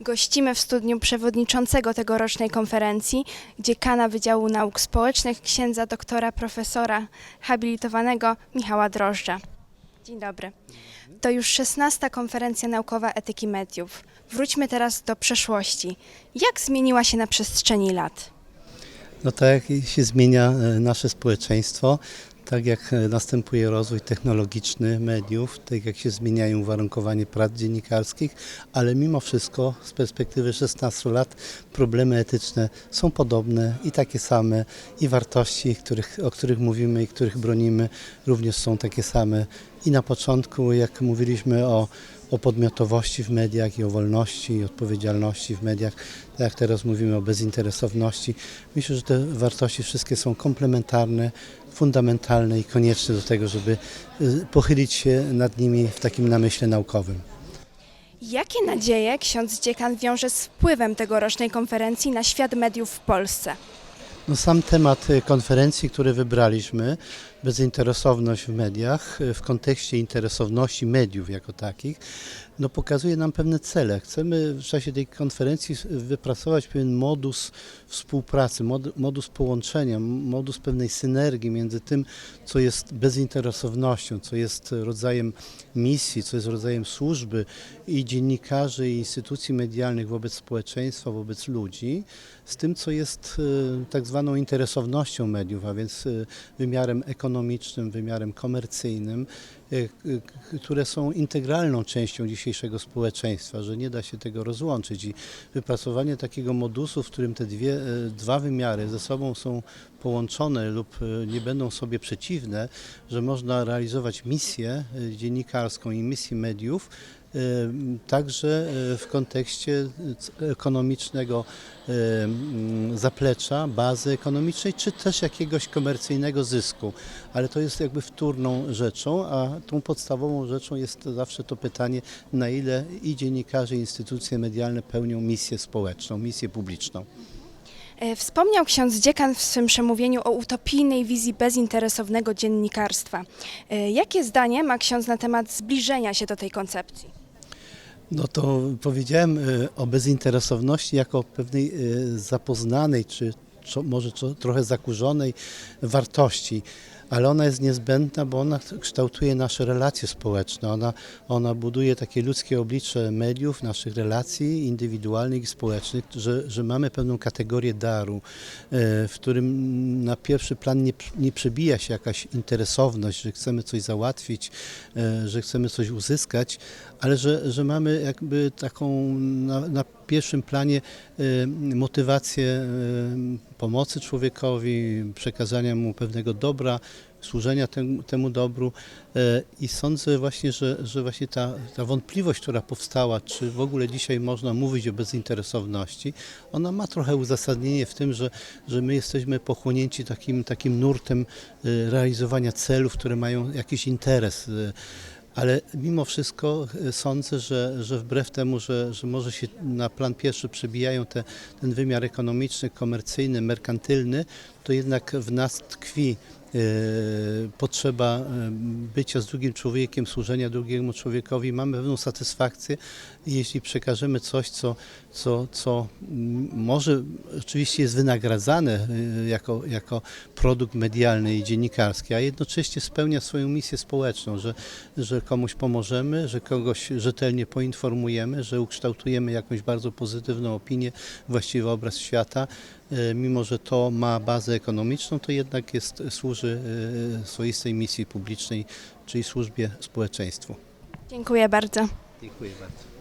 Gościmy w studniu przewodniczącego tegorocznej konferencji, dziekana Wydziału Nauk Społecznych, księdza doktora profesora habilitowanego Michała Drożdża. Dzień dobry. To już 16. konferencja naukowa etyki mediów. Wróćmy teraz do przeszłości. Jak zmieniła się na przestrzeni lat? No tak jak się zmienia e, nasze społeczeństwo, tak jak e, następuje rozwój technologiczny mediów, tak jak się zmieniają uwarunkowania prac dziennikarskich, ale mimo wszystko z perspektywy 16 lat problemy etyczne są podobne i takie same i wartości, których, o których mówimy i których bronimy również są takie same. I na początku, jak mówiliśmy o, o podmiotowości w mediach i o wolności i odpowiedzialności w mediach, tak jak teraz mówimy o bezinteresowności, myślę, że te wartości wszystkie są komplementarne, fundamentalne i konieczne do tego, żeby y, pochylić się nad nimi w takim namyśle naukowym. Jakie nadzieje ksiądz dziekan wiąże z wpływem tegorocznej konferencji na świat mediów w Polsce? No sam temat y, konferencji, który wybraliśmy, bezinteresowność w mediach, y, w kontekście interesowności mediów jako takich, no pokazuje nam pewne cele. Chcemy w czasie tej konferencji wypracować pewien modus współpracy, mod, modus połączenia, modus pewnej synergii między tym, co jest bezinteresownością, co jest rodzajem misji, co jest rodzajem służby i dziennikarzy, i instytucji medialnych wobec społeczeństwa, wobec ludzi, z tym, co jest y, tak zwaną interesownością mediów, a więc y, wymiarem ekonomicznym, wymiarem komercyjnym, k- które są integralną częścią dzisiejszego społeczeństwa, że nie da się tego rozłączyć. I wypracowanie takiego modusu, w którym te dwie, y, dwa wymiary ze sobą są połączone lub y, nie będą sobie przeciwne, że można realizować misję dziennikarską i misję mediów, także y, w kontekście y, ekonomicznego y, mm, zaplecza, bazy ekonomicznej, czy też jakiegoś komercyjnego zysku. Ale to jest jakby wtórną rzeczą, a tą podstawową rzeczą jest zawsze to pytanie, na ile i dziennikarze, i instytucje medialne pełnią misję społeczną, misję publiczną. E, Wspomniał ksiądz dziekan w swym przemówieniu o utopijnej wizji bezinteresownego dziennikarstwa. E, Jakie zdanie ma ksiądz na temat zbliżenia się do tej koncepcji? No to powiedziałem y, o bezinteresowności jako pewnej y, zapoznanej, czy może trochę zakurzonej wartości, ale ona jest niezbędna, bo ona kształtuje nasze relacje społeczne, ona, ona buduje takie ludzkie oblicze mediów, naszych relacji indywidualnych i społecznych, że, że mamy pewną kategorię daru, y, w którym na pierwszy plan nie, nie przebija się jakaś interesowność, że chcemy coś załatwić, y, że chcemy coś uzyskać, ale że, że mamy jakby taką na, na pierwszym planie y, motywację pomocy człowiekowi, przekazania mu pewnego dobra, służenia temu, temu dobru y, i sądzę właśnie, że, że właśnie ta, ta wątpliwość, która powstała, czy w ogóle dzisiaj można mówić o bezinteresowności, ona ma trochę uzasadnienie w tym, że, że my jesteśmy pochłonięci takim, takim nurtem y, realizowania celów, które mają jakiś interes. y, ale mimo wszystko e, sądzę, że, że wbrew temu, że, że może się na plan pierwszy przebijają te, ten wymiar ekonomiczny, komercyjny, merkantylny, to jednak w nas tkwi e, potrzeba e, bycia z drugim człowiekiem, służenia drugiemu człowiekowi. Mamy pewną satysfakcję, jeśli przekażemy coś, co, co, co mm, może oczywiście jest wynagradzane e, jako, jako produkt medialny i dziennikarski, a jednocześnie spełnia swoją misję społeczną, że, że komuś pomożemy, że kogoś rzetelnie poinformujemy, że ukształtujemy jakąś bardzo pozytywną opinię, właściwy obraz świata. E, Mimo, że to ma bazę ekonomiczną, to jednak jest, służy e, swoistej misji publicznej, czyli służbie społeczeństwu. Dziękuję bardzo. Dziękuję bardzo.